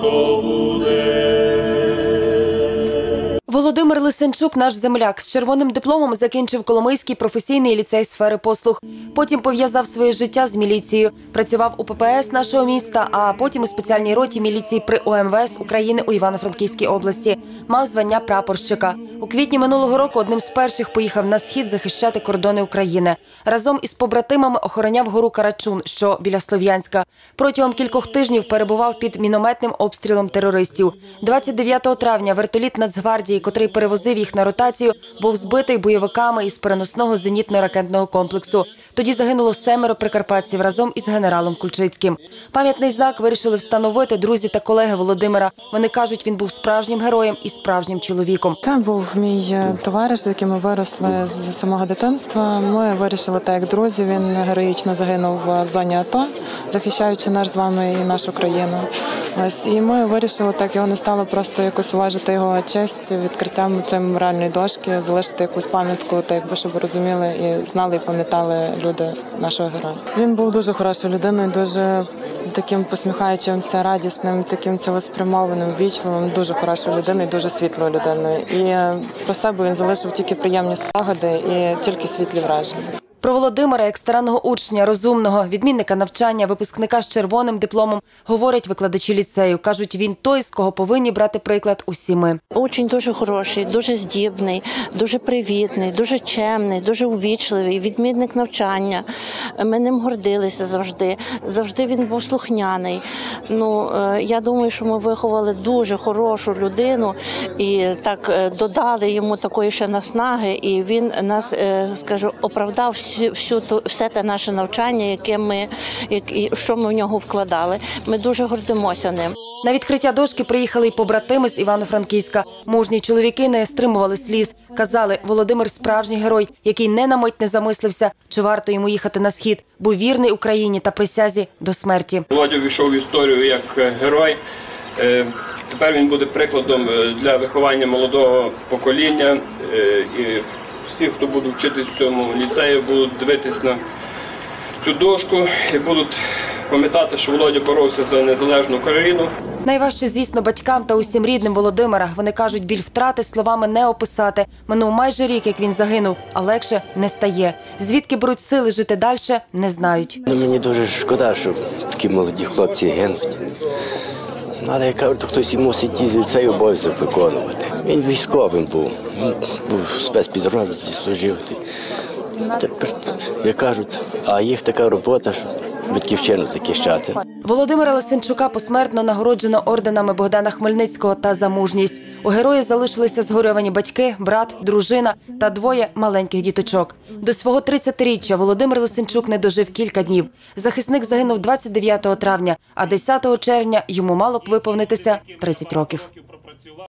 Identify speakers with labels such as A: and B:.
A: como Володимир Лисенчук, наш земляк, з червоним дипломом закінчив Коломийський професійний ліцей сфери послуг. Потім пов'язав своє життя з міліцією. Працював у ППС нашого міста, а потім у спеціальній роті міліції при ОМВС України у Івано-Франківській області. Мав звання прапорщика. У квітні минулого року одним з перших поїхав на схід захищати кордони України. Разом із побратимами охороняв гору Карачун, що біля Слов'янська. Протягом кількох тижнів перебував під мінометним обстрілом терористів. 29 травня вертоліт Нацгвардії, котрий перевозив їх на ротацію, був збитий бойовиками із переносного зенітно-ракетного комплексу. Тоді загинуло семеро прикарпатців разом із генералом Кульчицьким. Пам'ятний знак вирішили встановити друзі та колеги Володимира. Вони кажуть, він був справжнім героєм і справжнім чоловіком.
B: Це був мій е, товариш, з яким ми виросли з самого дитинства. Ми вирішили так, як друзі. Він героїчно загинув в зоні АТО, захищаючи наш з вами і нашу країну. Ось і ми вирішили так його не стало просто якось уважити його честь відкриттям цієї меморіальної дошки, залишити якусь пам'ятку, так якби щоб розуміли і знали і пам'ятали люди нашого героя. Він був дуже хорошою людиною, дуже таким посміхаючимся, радісним, таким цілеспрямованим, вічливим, дуже хорошою людиною, дуже світлою людиною. І про себе він залишив тільки приємні спогади і тільки світлі враження.
A: Про Володимира, як старанного учня, розумного, відмінника навчання, випускника з червоним дипломом, говорять викладачі ліцею. Кажуть, він той, з кого повинні брати приклад усі ми.
C: Учень дуже хороший, дуже здібний, дуже привітний, дуже чемний, дуже увічливий, відмінник навчання. Ми ним гордилися завжди. Завжди він був слухняний. Ну е, я думаю, що ми виховали дуже хорошу людину і так е, додали йому такої ще наснаги, і він нас, е, скажу, оправдав всю, всю ту- все те наше навчання, яке ми, як- і що ми в нього вкладали. Ми дуже гордимося ним.
A: На відкриття дошки приїхали й побратими з Івано-Франківська. Мужні чоловіки не стримували сліз. Казали, Володимир справжній герой, який не на мить не замислився, чи варто йому їхати на схід, був вірний Україні та присязі до смерті.
D: Володя війшов в історію як герой. Е, Тепер він буде прикладом е, для виховання молодого покоління. Е, І всі, хто буде вчитись в цьому ліцеї, будуть дивитись на цю дошку і будуть пам'ятати, що Володя боровся за незалежну Україну.
A: Найважче, звісно, батькам та усім рідним Володимира. Вони кажуть, біль втрати словами не описати. Минув майже рік, як він загинув, а легше не стає. Звідки беруть сили жити далі, не знають.
E: Ну, мені дуже шкода, що такі молоді хлопці гинуть. Ну, Але я кажу, то хтось і мусить цей обов'язок виконувати. Він військовим був в спецпідрозділі, служив. Тепер, як кажуть, а їх така робота, що батьківщину захищати.
A: Володимира Лисенчука посмертно нагороджено орденами Богдана Хмельницького та за мужність. У герої залишилися згорьовані батьки, брат, дружина та двоє маленьких діточок. До свого 30-річчя Володимир Лисенчук не дожив кілька днів. Захисник загинув 29 травня, а 10 червня йому мало б виповнитися 30 років.